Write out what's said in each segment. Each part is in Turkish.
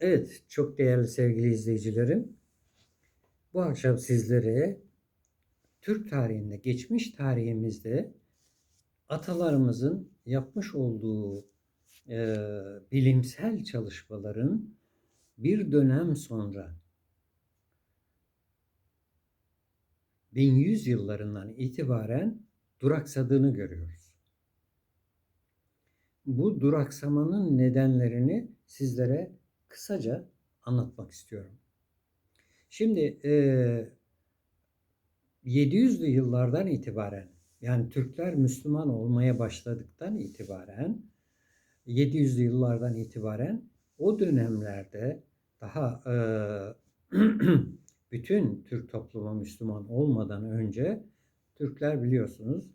Evet, çok değerli sevgili izleyicilerim. Bu akşam sizlere Türk tarihinde, geçmiş tarihimizde atalarımızın yapmış olduğu e, bilimsel çalışmaların bir dönem sonra 1100 yıllarından itibaren duraksadığını görüyoruz. Bu duraksamanın nedenlerini sizlere kısaca anlatmak istiyorum. Şimdi e, 700'lü yıllardan itibaren yani Türkler Müslüman olmaya başladıktan itibaren 700'lü yıllardan itibaren o dönemlerde daha e, bütün Türk toplumu Müslüman olmadan önce Türkler biliyorsunuz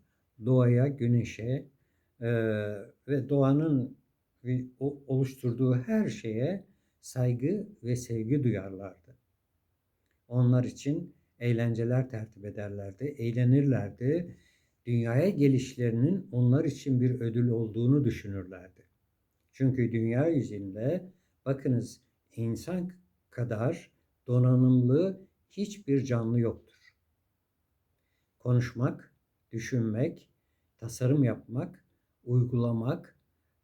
doğaya, güneşe e, ve doğanın oluşturduğu her şeye saygı ve sevgi duyarlardı. Onlar için eğlenceler tertip ederlerdi, eğlenirlerdi. Dünyaya gelişlerinin onlar için bir ödül olduğunu düşünürlerdi. Çünkü dünya yüzünde bakınız insan kadar donanımlı hiçbir canlı yoktur. Konuşmak, düşünmek, tasarım yapmak, uygulamak,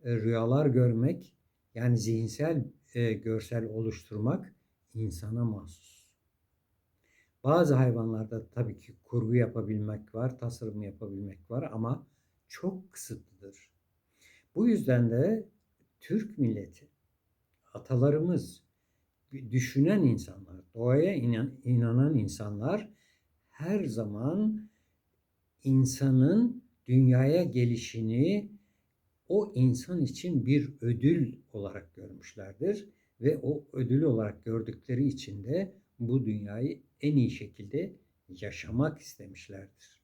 e, rüyalar görmek yani zihinsel e, görsel oluşturmak insana mahsus. Bazı hayvanlarda tabii ki kurgu yapabilmek var, tasarım yapabilmek var ama çok kısıtlıdır. Bu yüzden de Türk milleti, atalarımız, düşünen insanlar, doğaya inan, inanan insanlar her zaman insanın dünyaya gelişini o insan için bir ödül olarak görmüşlerdir ve o ödül olarak gördükleri için de bu dünyayı en iyi şekilde yaşamak istemişlerdir.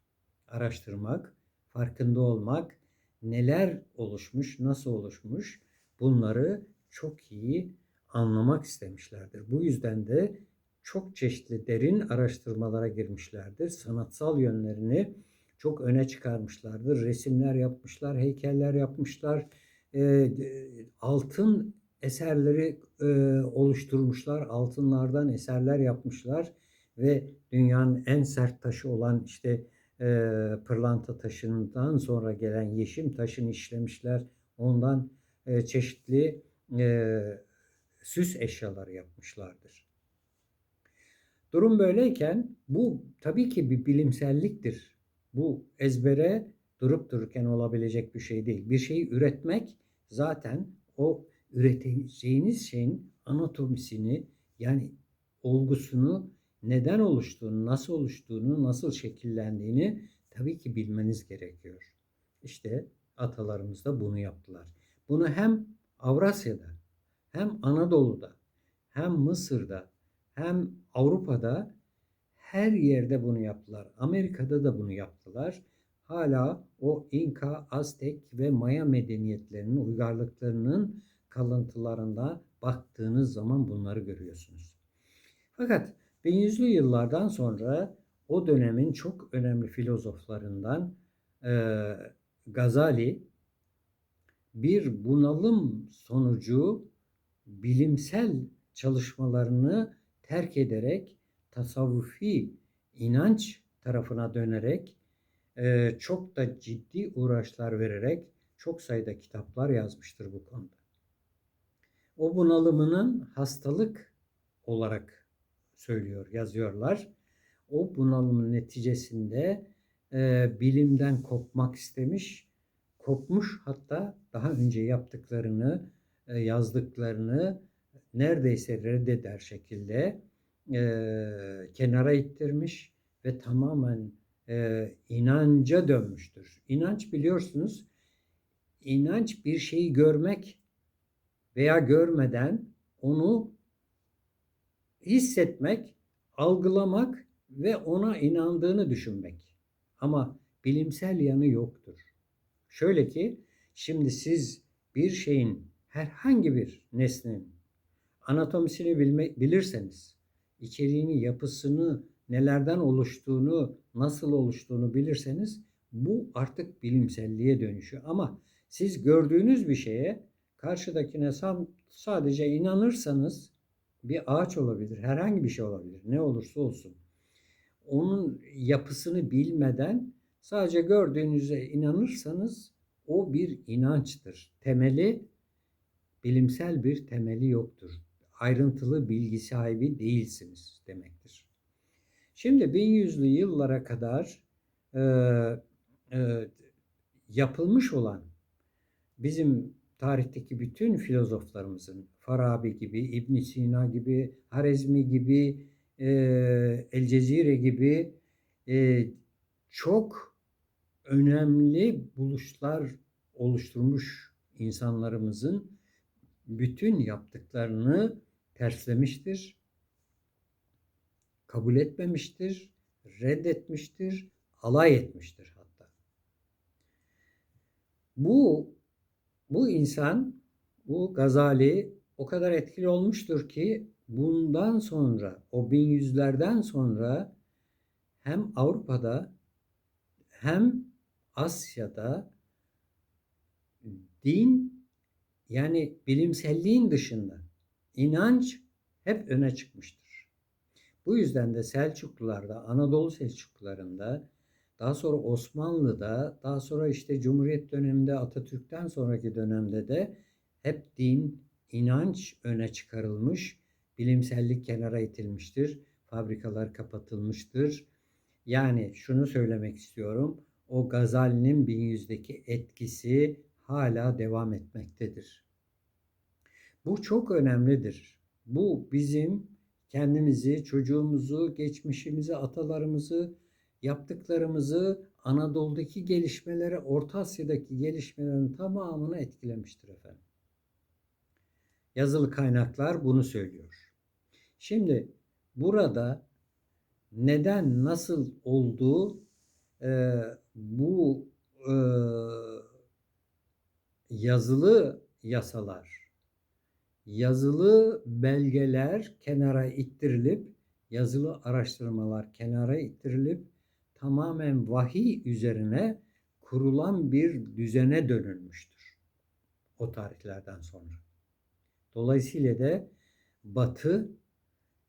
Araştırmak, farkında olmak, neler oluşmuş, nasıl oluşmuş bunları çok iyi anlamak istemişlerdir. Bu yüzden de çok çeşitli derin araştırmalara girmişlerdir. Sanatsal yönlerini çok öne çıkarmışlardır. Resimler yapmışlar, heykeller yapmışlar. E, altın eserleri e, oluşturmuşlar. Altınlardan eserler yapmışlar ve dünyanın en sert taşı olan işte e, pırlanta taşından sonra gelen yeşim taşını işlemişler. Ondan e, çeşitli e, süs eşyaları yapmışlardır. Durum böyleyken bu tabii ki bir bilimselliktir. Bu ezbere durup dururken olabilecek bir şey değil. Bir şeyi üretmek zaten o üreteceğiniz şeyin anatomisini yani olgusunu neden oluştuğunu, nasıl oluştuğunu, nasıl şekillendiğini tabii ki bilmeniz gerekiyor. İşte atalarımız da bunu yaptılar. Bunu hem Avrasya'da, hem Anadolu'da, hem Mısır'da, hem Avrupa'da her yerde bunu yaptılar. Amerika'da da bunu yaptılar. Hala o İnka, Aztek ve Maya medeniyetlerinin uygarlıklarının kalıntılarında baktığınız zaman bunları görüyorsunuz. Fakat 1100'lü yıllardan sonra o dönemin çok önemli filozoflarından e, Gazali bir bunalım sonucu bilimsel çalışmalarını terk ederek tasavvufi inanç tarafına dönerek e, çok da ciddi uğraşlar vererek çok sayıda kitaplar yazmıştır bu konuda. O bunalımının hastalık olarak söylüyor, yazıyorlar. O bunalımın neticesinde e, bilimden kopmak istemiş, kopmuş hatta daha önce yaptıklarını, e, yazdıklarını neredeyse reddeder şekilde e, kenara ittirmiş ve tamamen e, inanca dönmüştür. İnanç biliyorsunuz, inanç bir şeyi görmek veya görmeden onu hissetmek, algılamak ve ona inandığını düşünmek. Ama bilimsel yanı yoktur. Şöyle ki şimdi siz bir şeyin herhangi bir nesnenin anatomisini bilme, bilirseniz içeriğini, yapısını, nelerden oluştuğunu, nasıl oluştuğunu bilirseniz bu artık bilimselliğe dönüşüyor. Ama siz gördüğünüz bir şeye karşıdakine sadece inanırsanız bir ağaç olabilir, herhangi bir şey olabilir, ne olursa olsun. Onun yapısını bilmeden sadece gördüğünüze inanırsanız o bir inançtır. Temeli bilimsel bir temeli yoktur. Ayrıntılı bilgi sahibi değilsiniz demektir. Şimdi 1100'lü yıllara kadar e, e, yapılmış olan bizim tarihteki bütün filozoflarımızın Farabi gibi, İbn Sina gibi, Harezmi gibi, e, El Cezire gibi e, çok önemli buluşlar oluşturmuş insanlarımızın bütün yaptıklarını terslemiştir, kabul etmemiştir, reddetmiştir, alay etmiştir hatta. Bu bu insan, bu Gazali o kadar etkili olmuştur ki bundan sonra, o bin yüzlerden sonra hem Avrupa'da hem Asya'da din yani bilimselliğin dışında inanç hep öne çıkmıştır. Bu yüzden de Selçuklularda, Anadolu Selçuklularında, daha sonra Osmanlı'da, daha sonra işte Cumhuriyet döneminde Atatürk'ten sonraki dönemde de hep din, inanç öne çıkarılmış, bilimsellik kenara itilmiştir, fabrikalar kapatılmıştır. Yani şunu söylemek istiyorum, o Gazali'nin 1100'deki etkisi hala devam etmektedir. Bu çok önemlidir. Bu bizim kendimizi, çocuğumuzu, geçmişimizi, atalarımızı, yaptıklarımızı Anadolu'daki gelişmelere, Orta Asya'daki gelişmelerin tamamını etkilemiştir efendim. Yazılı kaynaklar bunu söylüyor. Şimdi burada neden, nasıl olduğu e, bu e, yazılı yasalar, yazılı belgeler kenara ittirilip, yazılı araştırmalar kenara ittirilip tamamen vahiy üzerine kurulan bir düzene dönülmüştür. O tarihlerden sonra. Dolayısıyla da Batı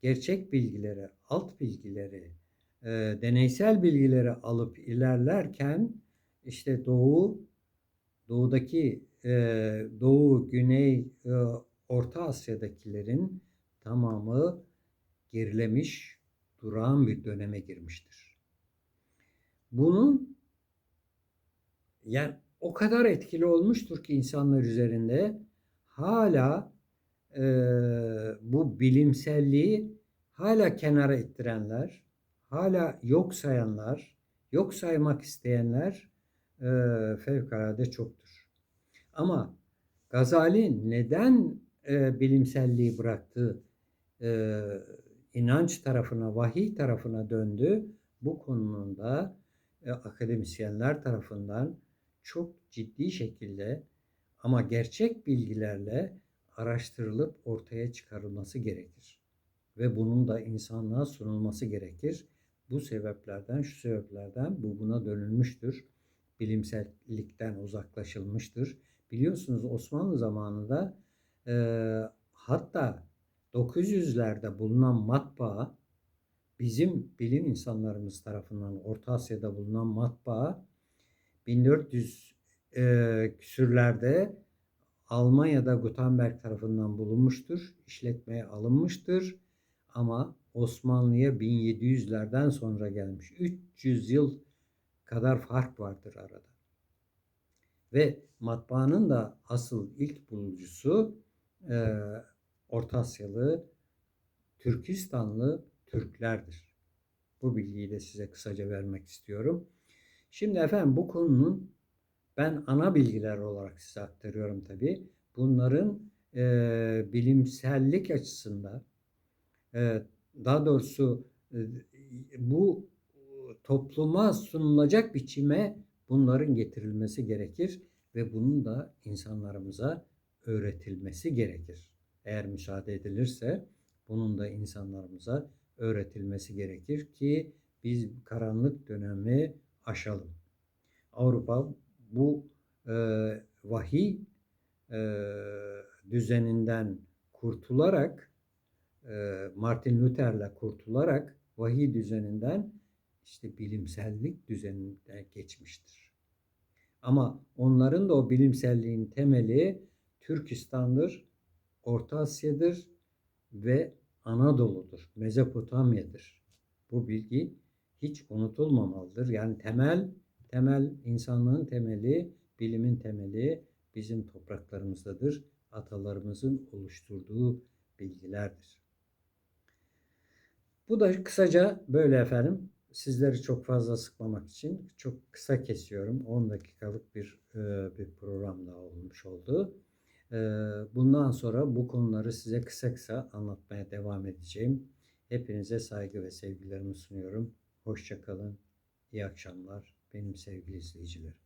gerçek bilgileri, alt bilgileri, e, deneysel bilgileri alıp ilerlerken işte Doğu, Doğudaki e, Doğu, Güney, e, Orta Asya'dakilerin tamamı gerilemiş, durağan bir döneme girmiştir. Bunun yani o kadar etkili olmuştur ki insanlar üzerinde hala e, bu bilimselliği hala kenara ittirenler, hala yok sayanlar, yok saymak isteyenler e, fevkalade çoktur. Ama Gazali neden e, bilimselliği bıraktı, e, inanç tarafına, vahiy tarafına döndü? Bu konunun da e, akademisyenler tarafından çok ciddi şekilde ama gerçek bilgilerle araştırılıp ortaya çıkarılması gerekir. Ve bunun da insanlığa sunulması gerekir. Bu sebeplerden, şu sebeplerden bu buna dönülmüştür. Bilimsellikten uzaklaşılmıştır. Biliyorsunuz Osmanlı zamanında e, hatta 900'lerde bulunan matbaa bizim bilim insanlarımız tarafından Orta Asya'da bulunan matbaa 1400 e, küsürlerde Almanya'da Gutenberg tarafından bulunmuştur, işletmeye alınmıştır ama Osmanlı'ya 1700'lerden sonra gelmiş. 300 yıl kadar fark vardır arada. Ve matbaanın da asıl ilk bulucusu e, Orta Asyalı, Türkistanlı Türklerdir. Bu bilgiyi de size kısaca vermek istiyorum. Şimdi efendim bu konunun ben ana bilgiler olarak size aktarıyorum tabi. Bunların e, bilimsellik açısından e, daha doğrusu e, bu topluma sunulacak biçime bunların getirilmesi gerekir ve bunun da insanlarımıza öğretilmesi gerekir. Eğer müsaade edilirse bunun da insanlarımıza öğretilmesi gerekir ki biz karanlık dönemi aşalım. Avrupa bu e, vahiy e, düzeninden kurtularak e, Martin Luther'le kurtularak vahiy düzeninden işte bilimsellik düzenine geçmiştir. Ama onların da o bilimselliğin temeli Türkistan'dır, Orta Asya'dır ve Anadolu'dur, Mezopotamya'dır. Bu bilgi hiç unutulmamalıdır. Yani temel, temel insanlığın temeli, bilimin temeli bizim topraklarımızdadır. Atalarımızın oluşturduğu bilgilerdir. Bu da kısaca böyle efendim. Sizleri çok fazla sıkmamak için çok kısa kesiyorum. 10 dakikalık bir e, bir program olmuş oldu. Bundan sonra bu konuları size kısa kısa anlatmaya devam edeceğim. Hepinize saygı ve sevgilerimi sunuyorum. Hoşçakalın. İyi akşamlar benim sevgili izleyicilerim.